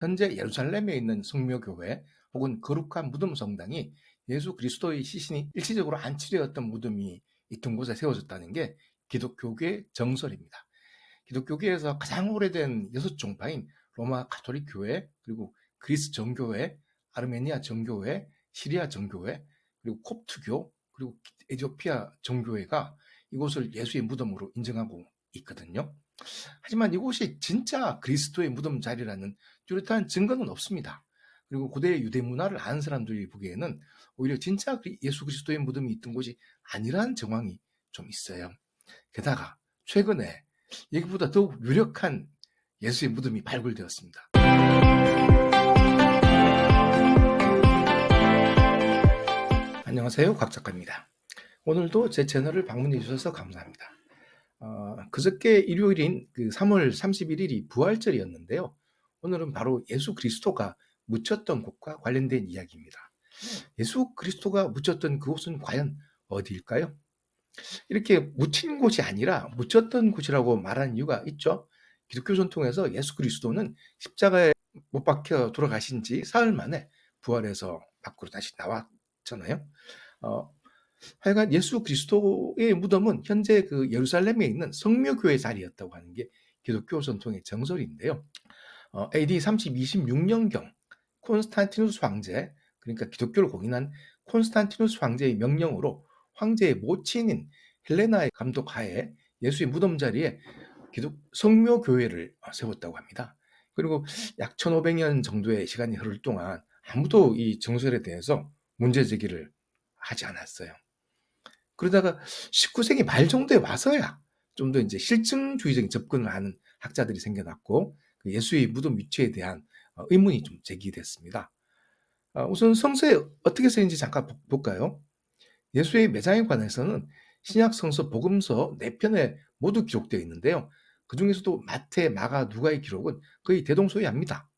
현재 예루살렘에 있는 성묘교회 혹은 거룩한 무덤 성당이 예수 그리스도의 시신이 일시적으로 안치되었던 무덤이 있던 곳에 세워졌다는 게 기독교계의 정설입니다. 기독교계에서 가장 오래된 여섯 종파인 로마 가톨릭 교회, 그리고 그리스 정교회, 아르메니아 정교회, 시리아 정교회, 그리고 콥트교, 그리고 에티오피아 정교회가 이곳을 예수의 무덤으로 인정하고 있거든요. 하지만 이곳이 진짜 그리스도의 무덤 자리라는 뚜렷한 증거는 없습니다. 그리고 고대 유대 문화를 아는 사람들이 보기에는 오히려 진짜 예수 그리스도의 무덤이 있던 곳이 아니라는 정황이 좀 있어요. 게다가 최근에 여기보다 더욱 유력한 예수의 무덤이 발굴되었습니다. 안녕하세요. 곽 작가입니다. 오늘도 제 채널을 방문해 주셔서 감사합니다. 어, 그저께 일요일인 그 3월 31일이 부활절이었는데요. 오늘은 바로 예수 그리스도가 묻혔던 곳과 관련된 이야기입니다. 예수 그리스도가 묻혔던 그곳은 과연 어디일까요? 이렇게 묻힌 곳이 아니라 묻혔던 곳이라고 말하는 이유가 있죠. 기독교 전통에서 예수 그리스도는 십자가에 못 박혀 돌아가신 지 사흘 만에 부활해서 밖으로 다시 나왔잖아요. 어, 하여간 예수 그리스도의 무덤은 현재 그 예루살렘에 있는 성묘교회 자리였다고 하는 게 기독교 전통의 정설인데요. 어, AD 30, 26년경 콘스탄티누스 황제, 그러니까 기독교를 공인한 콘스탄티누스 황제의 명령으로 황제의 모친인 헬레나의 감독 하에 예수의 무덤 자리에 기독 성묘 교회를 세웠다고 합니다. 그리고 약 1500년 정도의 시간이 흐를 동안 아무도 이 정설에 대해서 문제 제기를 하지 않았어요. 그러다가 19세기 말 정도에 와서야 좀 더 이제 실증주의적인 접근을 하는 학자들이 생겨났고 그 예수의 무덤 위치에 대한 어, 의문이 좀 제기됐습니다. 어, 우선 성서에 어떻게 쓰인지 잠깐 볼까요? 예수의 매장에 관해서는 신약 성서 복음서 4편에 모두 기록되어 있는데요. 그 중에서도 마태, 마가, 누가의 기록은 거의 대동소이합니다.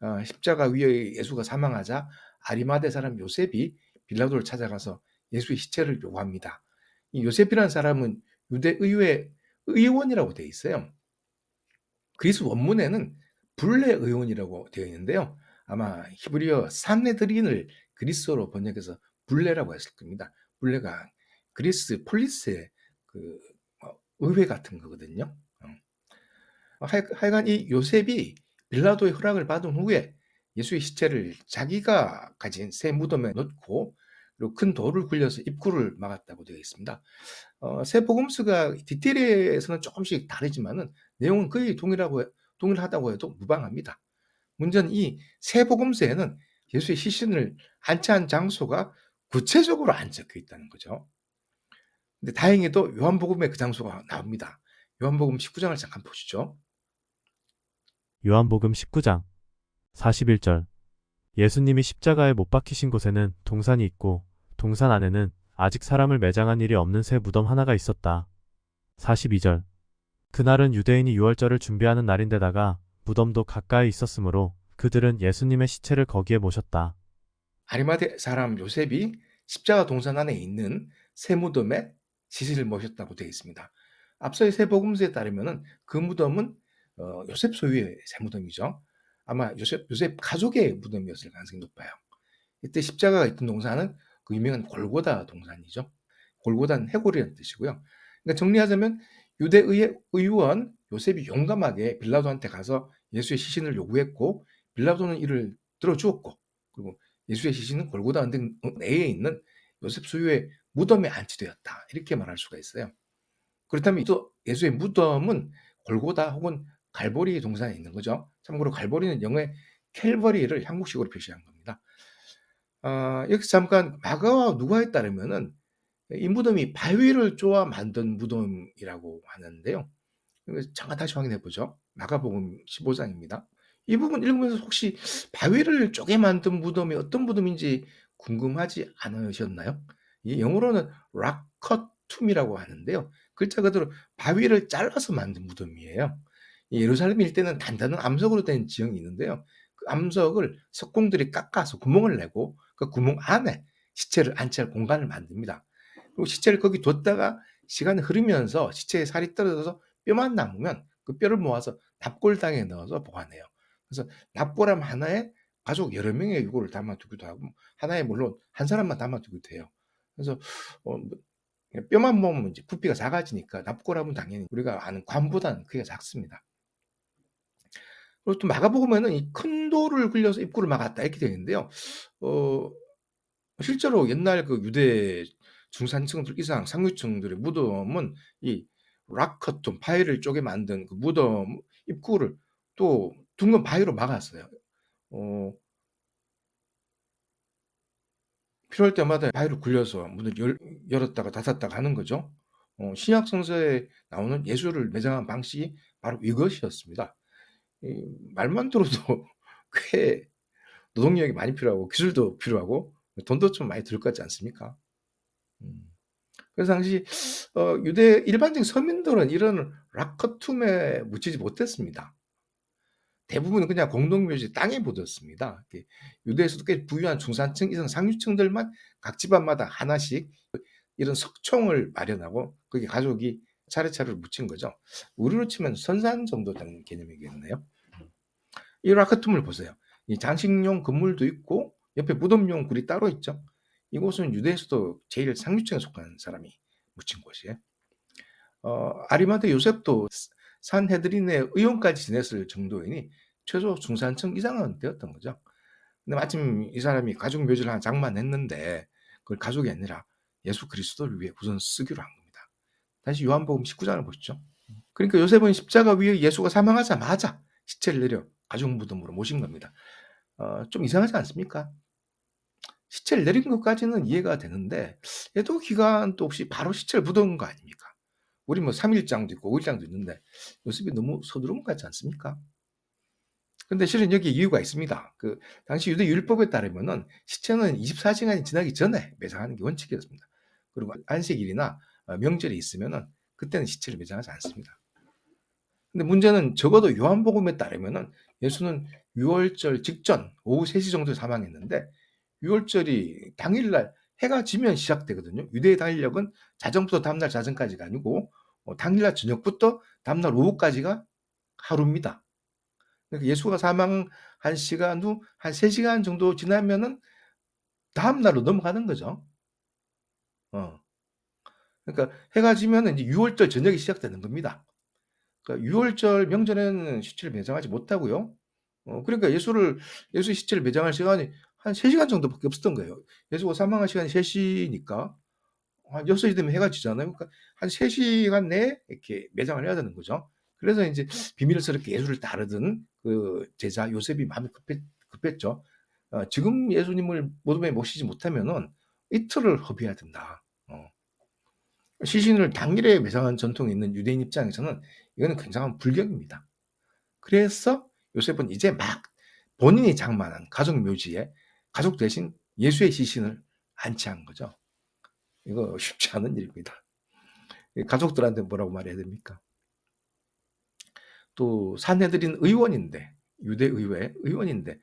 어, 십자가 위에 예수가 사망하자 아리마대 사람 요셉이 빌라도를 찾아가서 예수의 시체를 요구합니다. 이 요셉이라는 사람은 유대 의회 의원이라고 되어 있어요. 그리스 원문에는 불레 의원이라고 되어 있는데요. 아마 히브리어 산네드린을 그리스어로 번역해서 불레라고 했을 겁니다. 불레가 그리스 폴리스의 그 어, 의회 같은 거거든요. 어. 하여간 이 요셉이 빌라도의 허락을 받은 후에 예수의 시체를 자기가 가진 새 무덤에 넣고 그리고 큰 돌을 굴려서 입구를 막았다고 되어 있습니다. 어, 새 복음서가 디테일에서는 조금씩 다르지만은 내용은 거의 동일하고 동일하다고 해도 무방합니다. 문제는 이 새 복음서에는 예수의 시신을 안치한 장소가 구체적으로 안 적혀 있다는 거죠. 근데 다행히도 요한복음에 그 장소가 나옵니다. 요한복음 19장을 잠깐 보시죠. 요한복음 19장 41절 예수님이 십자가에 못 박히신 곳에는 동산이 있고 동산 안에는 아직 사람을 매장한 일이 없는 새 무덤 하나가 있었다. 42절 그날은 유대인이 유월절을 준비하는 날인데다가 무덤도 가까이 있었으므로 그들은 예수님의 시체를 거기에 모셨다. 아리마대 사람 요셉이 십자가 동산 안에 있는 새 무덤에 시신을 모셨다고 되어 있습니다. 앞서의 새 복음서에 따르면은 그 무덤은 어, 요셉 소유의 새 무덤이죠. 아마 요셉, 요셉 가족의 무덤이었을 가능성이 높아요. 이때 십자가가 있던 동산은 그 유명한 골고다 동산이죠. 골고다는 해골이라는 뜻이고요. 그러니까 정리하자면 유대의 의원 요셉이 용감하게 빌라도한테 가서 예수의 시신을 요구했고 빌라도는 이를 들어주었고 그리고 예수의 시신은 골고다 언덕 내에 있는 요셉 소유의 무덤에 안치되었다. 이렇게 말할 수가 있어요. 그렇다면 또 예수의 무덤은 골고다 혹은 갈보리 동산에 있는 거죠. 참고로 갈보리는 영어의 캘버리를 한국식으로 표시한 겁니다. 어, 여기서 잠깐 마가와 누가에 따르면은 이 무덤이 바위를 쪼아 만든 무덤이라고 하는데요. 잠깐 다시 확인해 보죠. 마가복음 15장입니다. 이 부분 읽으면서 혹시 바위를 쪼개 만든 무덤이 어떤 무덤인지 궁금하지 않으셨나요? 이 영어로는 락커툼이라고 하는데요. 글자 그대로 바위를 잘라서 만든 무덤이에요. 예루살렘 일대는 단단한 암석으로 된 지형이 있는데요. 그 암석을 석공들이 깎아서 구멍을 내고 그 구멍 안에 시체를 안치할 공간을 만듭니다. 그리고 시체를 거기 뒀다가 시간이 흐르면서 시체에 살이 떨어져서 뼈만 남으면 그 뼈를 모아서 납골당에 넣어서 보관해요. 그래서 납골함 하나에 가족 여러 명의 유골을 담아두기도 하고 하나에 물론 한 사람만 담아두기도 해요. 그래서 어, 뭐 뼈만 보면 이제 부피가 작아지니까 납골함은 당연히 우리가 아는 관보다는 크기가 작습니다. 그리고 또 마가복음에는 이 큰 돌을 굴려서 입구를 막았다 이렇게 되어 있는데요. 어, 실제로 옛날 그 유대 중산층들 이상 상류층들의 무덤은 이 락커톤 바위를 쪼개 만든 그 무덤 입구를 또 둥근 바위로 막았어요. 어, 필요할 때마다 바위를 굴려서 문을 열, 열었다가 닫았다가 하는 거죠. 어, 신약 성서에 나오는 예수를 매장한 방식이 바로 이것이었습니다. 이 말만 들어도 꽤 노동력이 많이 필요하고 기술도 필요하고 돈도 좀 많이 들 것 같지 않습니까? 음. 그래서 당시 어, 유대 일반적인 서민들은 이런 락커툼에 묻히지 못했습니다. 대부분은 그냥 공동묘지 땅에 묻었습니다. 유대에서도 꽤 부유한 중산층 이상 상류층들만 각 집안마다 하나씩 이런 석총을 마련하고 거기 가족이 차례차례 묻힌 거죠. 우리로 치면 선산 정도 되는 개념이겠네요. 이 라크툼을 보세요. 이 장식용 건물도 있고 옆에 무덤용 굴이 따로 있죠. 이곳은 유대에서도 제일 상류층에 속한 사람이 묻힌 곳이에요. 어, 아리마대 요셉도 산헤드린의 의원까지 지냈을 정도이니 최소 중산층 이상은 되었던 거죠. 근데 마침 이 사람이 가족 묘지를 하나 장만했는데 그걸 가족이 아니라 예수 그리스도를 위해 우선 쓰기로 한 겁니다. 다시 요한복음 19장을 보시죠. 그러니까 요셉은 십자가 위에 예수가 사망하자마자 시체를 내려 가족 무덤으로 모신 겁니다. 어, 좀 이상하지 않습니까? 시체를 내린 것까지는 이해가 되는데 얘도 기간도 없이 바로 시체를 묻은 거 아닙니까? 우리 뭐 3일장도 있고 5일장도 있는데 요셉이 너무 서두른 것 같지 않습니까? 근데 실은 여기 이유가 있습니다. 그 당시 유대 율법에 따르면은 시체는 24시간이 지나기 전에 매장하는 게 원칙이었습니다. 그리고 안식일이나 어, 명절이 있으면은 그때는 시체를 매장하지 않습니다. 근데 문제는 적어도 요한복음에 따르면은 예수는 6월절 직전 오후 3시 정도에 사망했는데 6월절이 당일날 해가 지면 시작되거든요. 유대의 달력은 자정부터 다음날 자정까지가 아니고 어, 당일날 저녁부터 다음날 오후까지가 하루입니다. 그러니까 예수가 사망한 시간 후 한 3시간 정도 지나면은 다음날로 넘어가는 거죠. 어. 그러니까 해가 지면은 이제 6월절 저녁이 시작되는 겁니다. 그러니까 6월절 명절에는 시체를 매장하지 못하고요. 어, 그러니까 예수를, 예수 시체를 매장할 시간이 한 3시간 정도밖에 없었던 거예요. 예수가 사망한 시간이 3시니까 한 6시 되면 해가 지잖아요. 그러니까 한 3시간 내에 이렇게 매장을 해야 되는 거죠. 그래서 이제 비밀스럽게 예수를 따르던 그 제자 요셉이 마음이 급했, 급했죠. 어, 지금 예수님을 무덤에 모시지 못하면은 이틀을 허비해야 된다. 어. 시신을 당일에 매장한 전통이 있는 유대인 입장에서는 이거는 굉장한 불경입니다. 그래서 요셉은 이제 막 본인이 장만한 가족 묘지에 가족 대신 예수의 시신을 안치한 거죠. 이거 쉽지 않은 일입니다. 가족들한테 뭐라고 말해야 됩니까? 또 산해드린 의원인데 유대 의회 의원인데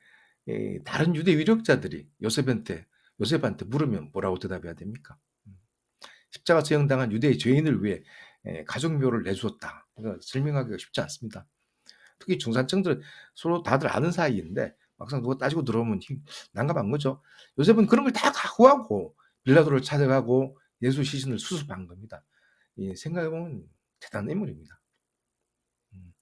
다른 유대 위력자들이 요셉한테 요셉한테 물으면 뭐라고 대답해야 됩니까? 음. 십자가 처형당한 유대의 죄인을 위해 가족묘를 내주었다. 이거 설명하기가 쉽지 않습니다. 특히 중산층들 서로 다들 아는 사이인데 막상 누가 따지고 들어오면 난감한 거죠. 요셉은 그런 걸 다 각오하고 빌라도를 찾아가고 예수 시신을 수습한 겁니다. 생각해보면 대단한 인물입니다. 음.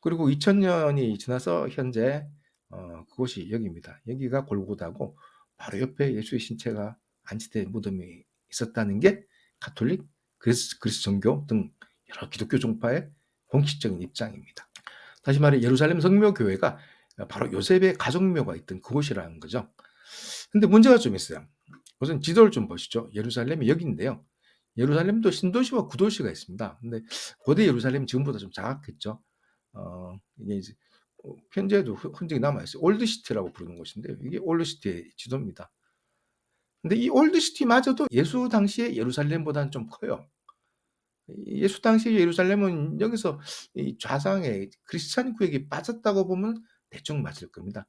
그리고 2000년이 지나서 현재 어, 그곳이 여기입니다. 여기가 골고다고 바로 옆에 예수의 신체가 안치된 무덤이 있었다는 게 가톨릭, 그리스, 그리스 정교 등 여러 기독교 종파의 공식적인 입장입니다. 다시 말해 예루살렘 성묘교회가 바로 요셉의 가족묘가 있던 그곳이라는 거죠. 근데 문제가 좀 있어요. 우선 지도를 좀 보시죠. 예루살렘이 여기인데요. 예루살렘도 신도시와 구도시가 있습니다. 근데 고대 예루살렘 지금보다 좀 작았겠죠. 어, 이제 현재도 흔적이 남아있어요. 올드시티라고 부르는 곳인데 이게 올드시티의 지도입니다. 근데 이 올드시티마저도 예수 당시의 예루살렘보다는 좀 커요. 예수 당시 예루살렘은 여기서 이 좌상의 크리스찬 구역이 빠졌다고 보면 대충 맞을 겁니다.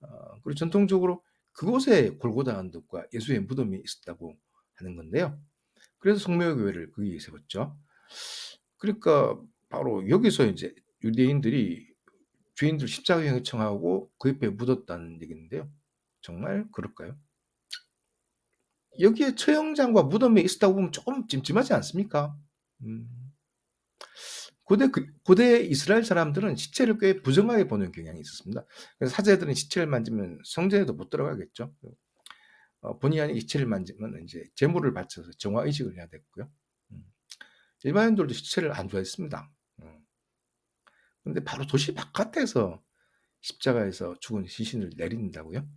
어, 그리고 전통적으로 그곳에 골고다 언덕과 예수의 무덤이 있었다고 하는 건데요. 그래서 성묘교회를 거기에 세웠죠. 그러니까 바로 여기서 이제 유대인들이 죄인들 십자가형을 청하고 그 옆에 묻었다는 얘기인데요. 정말 그럴까요? 여기에 처형장과 무덤에 있었다고 보면 조금 찜찜하지 않습니까? 음. 고대 그 고대 이스라엘 사람들은 시체를 꽤 부정하게 보는 경향이 있었습니다. 그래서 사제들은 시체를 만지면 성전에도 못 들어가겠죠. 어 본의 아니게 시체를 만지면 인제 제물을 바쳐서 정화 의식을 해야 됐고요. 음. 일반인들도 시체를 안 좋아했습니다. 음. 근데 바로 도시 바깥에서 십자가에서 죽은 시신을 내린다고요?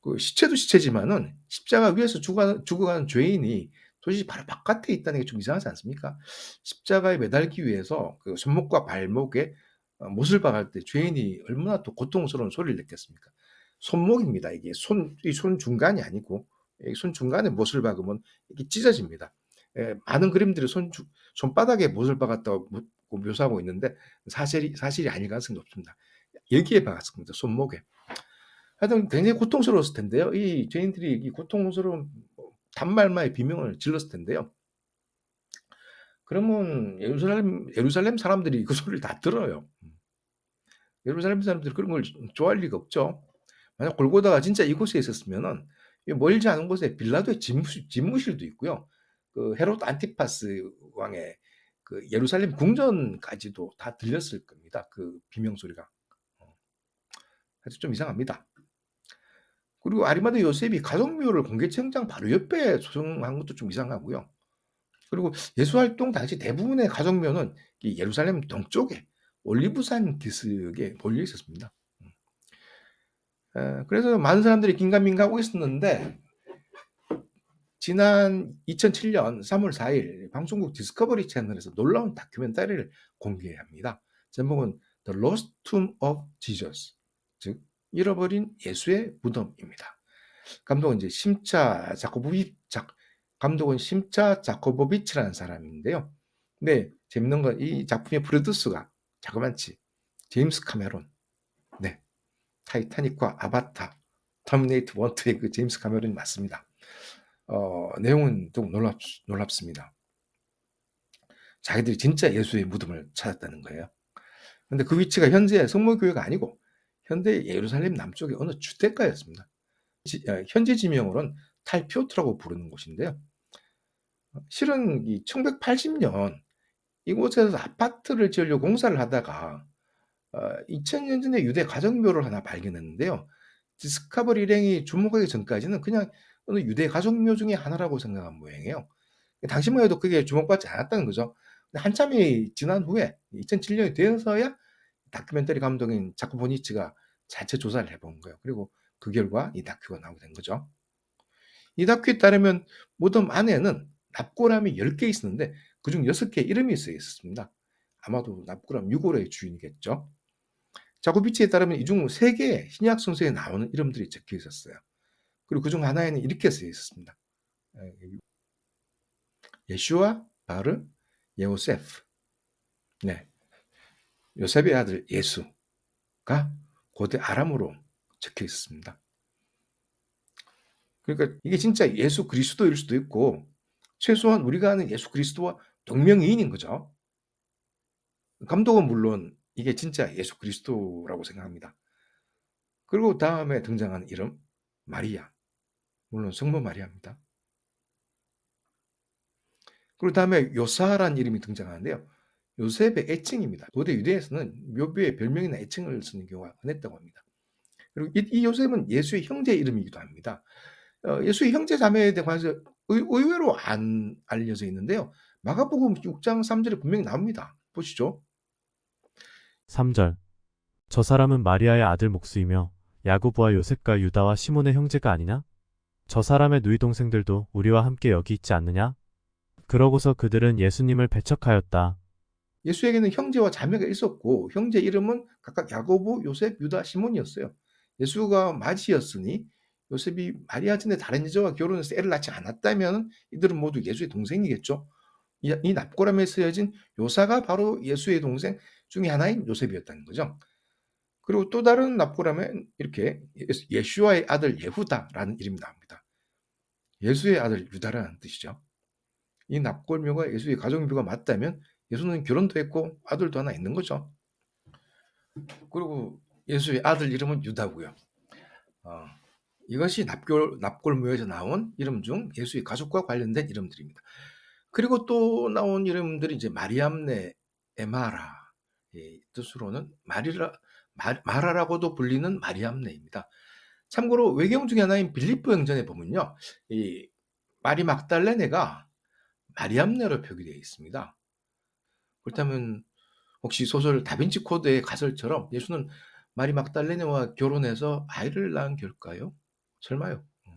그 시체도 시체지만은 십자가 위에서 죽어 죽어가는 죄인이 도시 바로 바깥에 있다는 게 좀 이상하지 않습니까? 십자가에 매달기 위해서 그 손목과 발목에 어 못을 박을 때 죄인이 얼마나 또 고통스러운 소리를 냈겠습니까? 손목입니다. 이게 손 이 손 중간이 아니고 이손 중간에 못을 박으면 이게 찢어집니다. 예 많은 그림들이 손 주 손바닥에 못을 박았다고 묘사하고 있는데 사실이 사실이 아닐 가능성이 높습니다. 여기에 박았을 겁니다, 손목에. 하여튼 굉장히 고통스러웠을 텐데요. 이 죄인들이 이 고통스러운 뭐 단말마의 비명을 질렀을 텐데요. 그러면 예루살렘 예루살렘 사람들이 그 소리를 다 들어요. 음. 예루살렘 사람들이 그런 걸 좋아할 리가 없죠. 만약 골고다가 진짜 이곳에 있었으면은 이 멀지 않은 곳에 빌라도의 집무실 집무실 도 있고요. 그 헤롯 안티파스 왕의 그 예루살렘 궁전까지도 다 들렸을 겁니다, 그 비명 소리가. 어. 그래서 좀 이상합니다. 그리고 아리마다 요셉이 가족묘를 공개청장 바로 옆에 조성한 것도 좀 이상하고요. 그리고 예수 활동 당시 대부분의 가족묘는 이 예루살렘 동쪽에 올리브산 기슭에 몰려 있었습니다. 음. 에 그래서 많은 사람들이 긴가민가 하고 있었는데 지난 2007년 3월 4일 방송국 디스커버리 채널에서 놀라운 다큐멘터리를 공개합니다. 제목은 The Lost Tomb of Jesus 즉 잃어버린 예수의 무덤입니다. 감독은 이제 심차 자코보비 작 감독은 심차 자코보비치라는 사람인데요. 네, 재밌는 건 이 작품의 프로듀서가 자그만치 제임스 카메론. 네. 타이타닉과 아바타, 터미네이터 1, 2의 그 제임스 카메론이 맞습니다. 어 내용은 좀 놀랍 놀랍습니다. 자기들이 진짜 예수의 무덤을 찾았다는 거예요. 근데 그 위치가 현재 성모교회가 아니고 현대 예루살렘 남쪽의 어느 주택가였습니다. 지어 현지 지명으로는 탈피오트라고 부르는 곳인데요. 어 실은 이 1980년 이곳에서 아파트를 지으려고 공사를 하다가 어 2000년 전에 유대 가족묘를 하나 발견했는데요. 디스커버리 일행이 주목하기 전까지는 그냥 어느 유대 가족묘 중에 하나라고 생각한 모양이에요. 당시만 해도 그게 주목받지 않았다는 거죠. 한참이 지난 후에 2007년이 되어서야 다큐멘터리 감독인 자코 보니치가 자체 조사를 해본 거예요. 그리고 그 결과 이 다큐가 나오게 된 거죠. 이 다큐에 따르면 무덤 안에는 납고람이 10개 있었는데 그중 6개 이름이 쓰여 있었습니다. 아마도 납고람 6호의 주인이겠죠. 자코비치에 따르면 이 중 3개의 신약 성서에 나오는 이름들이 적혀 있었어요. 그리고 그 중 하나에는 이렇게 쓰여 있었습니다. 예 예슈아 바르 여세프. 네. 요셉의 아들 예수가 고대 아람어로 적혀 있었습니다. 그러니까 이게 진짜 예수 그리스도일 수도 있고 최소한 우리가 아는 예수 그리스도와 동명이인인 거죠. 감독은 물론 이게 진짜 예수 그리스도라고 생각합니다. 그리고 다음에 등장하는 이름 마리아. 물론 성모 마리아입니다. 그리고 다음에 요사라는 이름이 등장하는데요. 요셉의 애칭입니다. 고대 유대에서는 묘비에 별명이나 애칭을 쓰는 경우가 흔했다고 합니다. 그리고 이, 이 요셉은 예수의 형제 이름이기도 합니다. 어, 예수의 형제 자매에 관해서 의, 의외로 안 알려져 있는데요. 마가복음 6장 3절에 분명히 나옵니다. 보시죠. 3절. 저 사람은 마리아의 아들 목수이며 야고보와 요셉과 유다와 시몬의 형제가 아니냐? 저 사람의 누이 동생들도 우리와 함께 여기 있지 않느냐? 그러고서 그들은 예수님을 배척하였다. 예수에게는 형제와 자매가 있었고 형제 이름은 각각 야고보, 요셉, 유다, 시몬이었어요. 예수가 맞이였으니 요셉이 마리아 전에 다른 여자와 결혼해서 애를 낳지 않았다면 이들은 모두 예수의 동생이겠죠. 이, 이 납고람에 쓰여진 요사가 바로 예수의 동생 중에 하나인 요셉이었다는 거죠. 그리고 또 다른 납고람에 이렇게 예슈아의 아들 예후다라는 이름이 나옵니다. 예수의 아들 유다라는 뜻이죠. 이 납골묘가 예수의 가족묘가 맞다면 예수는 결혼도 했고 아들도 하나 있는 거죠. 그리고 예수의 아들 이름은 유다고요. 어, 이것이 납골, 납골묘에서 나온 이름 중 예수의 가족과 관련된 이름들입니다. 그리고 또 나온 이름들이 이제 마리암네, 에마라, 이 뜻으로는 마리라, 마, 마라라고도 불리는 마리암네입니다. 참고로 외경 중에 하나인 빌립보 행전에 보면요, 이 마리 막달레네가 마리암네로 표기되어 있습니다. 그렇다면 혹시 소설 다빈치 코드의 가설처럼 예수는 마리 막달레네와 결혼해서 아이를 낳은 결까요? 설마요. 음.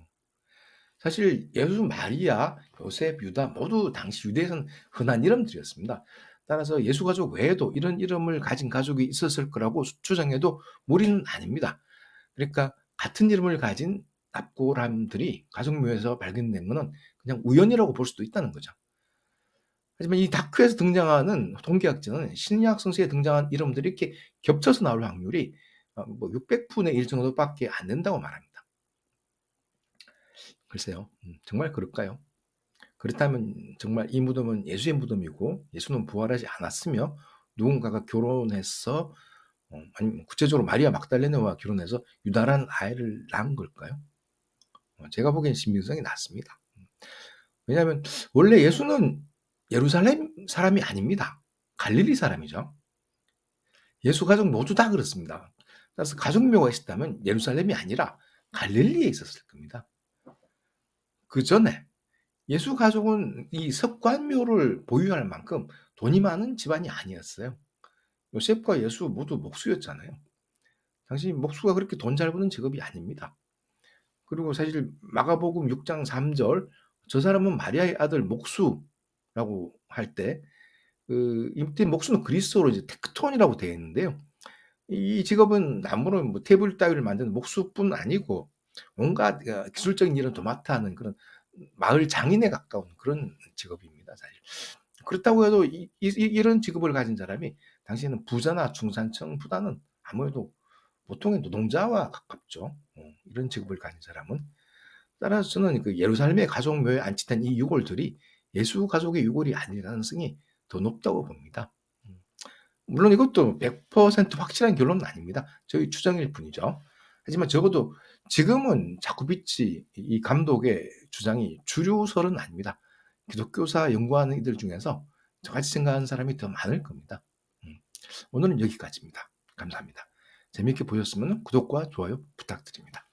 사실 예수, 마리아, 요셉, 유다 모두 당시 유대에서는 흔한 이름들이었습니다. 따라서 예수 가족 외에도 이런 이름을 가진 가족이 있었을 거라고 추정해도 무리는 아닙니다. 그러니까 같은 이름을 가진 납골함들이 가족묘에서 발견된 것은 그냥 우연이라고 볼 수도 있다는 거죠. 하지만 이 다큐에서 등장하는 통계학자는 신약 성서에 등장한 이름들이 이렇게 겹쳐서 나올 확률이 어, 뭐 600분의 1 정도밖에 안 된다고 말합니다. 글쎄요, 음, 정말 그럴까요? 그렇다면 정말 이 무덤은 예수의 무덤이고 예수는 부활하지 않았으며 누군가가 결혼해서 어, 아니면 구체적으로 마리아 막달레네와 결혼해서 유다란 아이를 낳은 걸까요? 어, 제가 보기엔 신빙성이 낮습니다. 음. 왜냐하면 원래 예수는 예루살렘 사람이 아닙니다. 갈릴리 사람이죠. 예수 가족 모두 다 그렇습니다. 따라서 가족묘가 있었다면 예루살렘이 아니라 갈릴리에 있었을 겁니다. 그 전에 예수 가족은 이 석관묘를 보유할 만큼 돈이 많은 집안이 아니었어요. 요셉과 예수 모두 목수였잖아요. 당시 목수가 그렇게 돈 잘 버는 직업이 아닙니다. 그리고 사실 마가복음 6장 3절 저 사람은 마리아의 아들 목수 라고 할 때 그 이때 목수는 그리스어로 이제 테크톤이라고 되어 있는데요. 이 직업은 나무로 뭐 테이블 따위를 만드는 목수뿐 아니고 온갖 어, 기술적인 일은 도맡아 하는 그런 마을 장인에 가까운 그런 직업입니다, 사실. 그렇다고 해도 이, 이, 이런 직업을 가진 사람이 당시에는 부자나 중산층보다는 아무래도 보통의 노동자와 가깝죠. 어, 이런 직업을 가진 사람은. 따라서 저는 그 예루살렘의 가족묘에 안치된 이 유골들이 예수 가족의 유골이 아닐 가능성이 더 높다고 봅니다. 음. 물론 이것도 100% 확실한 결론은 아닙니다. 저희 추정일 뿐이죠. 하지만 적어도 지금은 자쿠비치 이 감독의 주장이 주류설은 아닙니다. 기독교사 연구하는 이들 중에서 저같이 생각하는 사람이 더 많을 겁니다. 음. 오늘은 여기까지입니다. 감사합니다. 재밌게 보셨으면 구독과 좋아요 부탁드립니다.